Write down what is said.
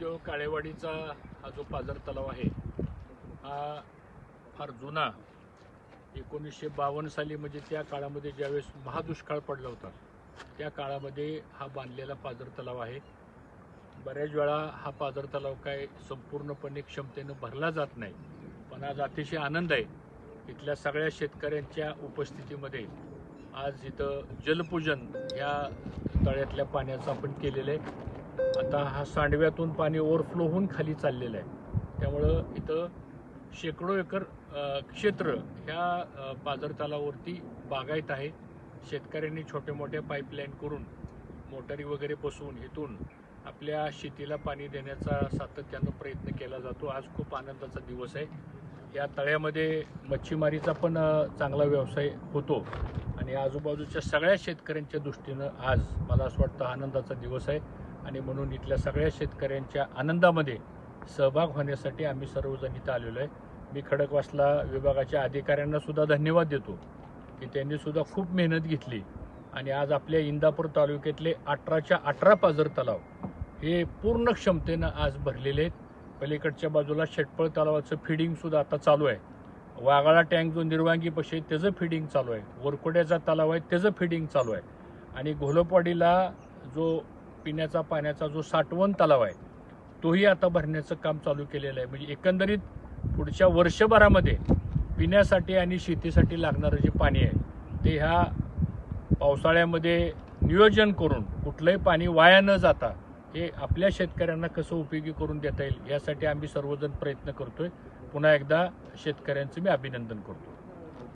जो काळेवाडीचा हा जो पाझर तलाव आहे हा फार जुना. एकोणीसशे बावन्न साली म्हणजे त्या काळामध्ये ज्यावेळेस महादुष्काळ पडला होता त्या काळामध्ये हा बांधलेला पाझर तलाव आहे. बऱ्याच वेळा हा पाझर तलाव काय संपूर्णपणे क्षमतेनं भरला जात नाही पण आज अतिशय आनंद आहे. इथल्या सगळ्या शेतकऱ्यांच्या उपस्थितीमध्ये आज इथं जलपूजन या तळ्यातल्या पाण्याचं आपण केलेलं आहे. आता हा सांडव्यातून पाणी ओव्हरफ्लो होऊन खाली चाललेलं आहे. त्यामुळं इथं शेकडो एकर क्षेत्र ह्या अ, पाझर बागायत आहे. शेतकऱ्यांनी छोटे मोठे पाईपलाईन करून मोटारी वगैरे बसवून इथून आपल्या शेतीला पाणी देण्याचा सातत्यानं प्रयत्न केला जातो. आज खूप आनंदाचा दिवस आहे. या तळ्यामध्ये मच्छीमारीचा पण चांगला व्यवसाय होतो. आणि आजूबाजूच्या सगळ्या शेतकऱ्यांच्या दृष्टीनं आज मला असं वाटतं आनंदाचा दिवस आहे. आणि म्हणून इथल्या सगळ्या शेतकऱ्यांच्या आनंदामध्ये सहभाग होण्यासाठी आम्ही सर्वजण इथं आलेलो आहे. मी खडकवासला विभागाच्या अधिकाऱ्यांना सुद्धा धन्यवाद देतो की त्यांनी सुद्धा खूप मेहनत घेतली. आणि आज आपल्या इंदापूर तालुक्यातले अठराच्या अठरा पाझर तलाव हे पूर्ण क्षमतेनं आज भरलेले आहेत. पलीकडच्या बाजूला शेटपळ तलावाचं फिडिंगसुद्धा आता चालू आहे. वाघाळा टँक जो निर्वांगी पक्षी आहे त्याचं फिडिंग चालू आहे. वरकोड्याचा तलाव आहे त्याचं फिडिंग चालू आहे. आणि घोलपवाडीला जो पिण्याचा पाण्याचा जो साठवण तलाव आहे तोही आता भरण्याचं काम चालू केलेलं आहे. म्हणजे एकंदरीत पुढच्या वर्षभरामध्ये पिण्यासाठी आणि शेतीसाठी लागणारं जे पाणी आहे ते ह्या पावसाळ्यामध्ये नियोजन करून कुठलंही पाणी वाया न जाता हे आपल्या शेतकऱ्यांना कसं उपयोगी करून देता येईल यासाठी आम्ही सर्वजण प्रयत्न करतोय. पुन्हा एकदा शेतकऱ्यांचं मी अभिनंदन करतो.